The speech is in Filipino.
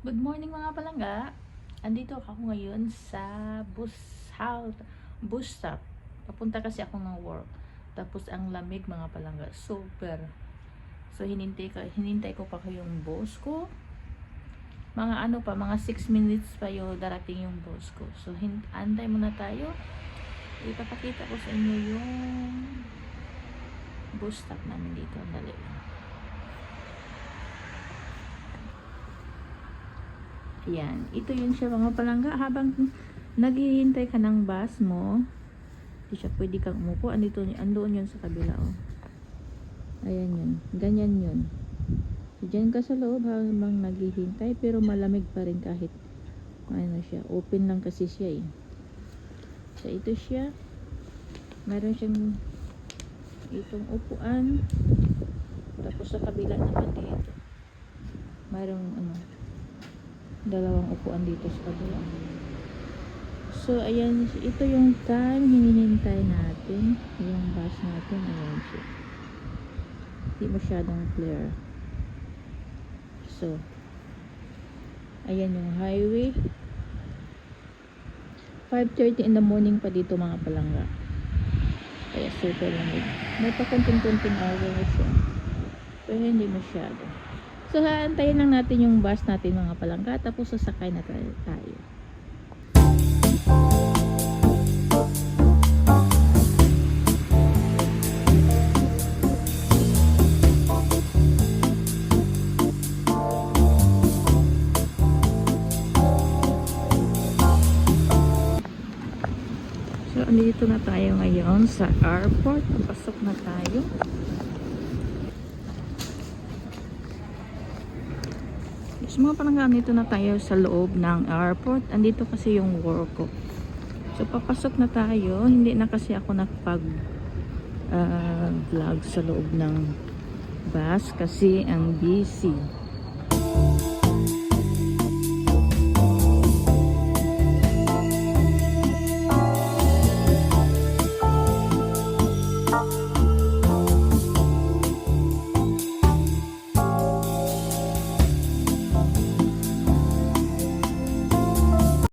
Good morning mga palangga. Andito ako ngayon sa bus house, bus stop. Papunta kasi ako ng work. Tapos ang lamig mga palangga, super. So hinintay ko, hinintay ko pa ko yung boss ko. Mga ano pa, mga 6 minutes pa yung darating yung boss ko. So hin antay muna tayo. Ipapakita ko sa inyo yung bus stop namin dito. Dali lang. Yan. Ito yun siya mga palangga. Habang naghihintay ka ng bus mo, hindi siya pwede kang umupo. Andito, andoon yun sa kabila. Oh. Ayan yun. Ganyan yun. So, Diyan ka sa loob habang naghihintay pero malamig pa rin kahit ano siya. Open lang kasi siya eh. So ito siya. Meron siyang itong upuan. Tapos sa kabila naman dito. Mayroong ano, dalawang upuan dito sa kabila. So, ayan, ito yung time hinihintay natin. Yung bus natin, ayan siya. Hindi masyadong clear. So, ayan yung highway. 5.30 in the morning pa dito mga palangga. Kaya super lamig. May pa konting-konting hour siya. Pero hindi masyado. So, haantayin lang natin yung bus natin mga palangga. Tapos sasakay na tayo. So, andito na tayo ngayon sa airport. Papasok na tayo. So, mga palangga, andito na tayo sa loob ng airport. Andito kasi yung work ko. So, papasok na tayo. Hindi na kasi ako nakapag ah, vlog sa loob ng bus kasi ang busy.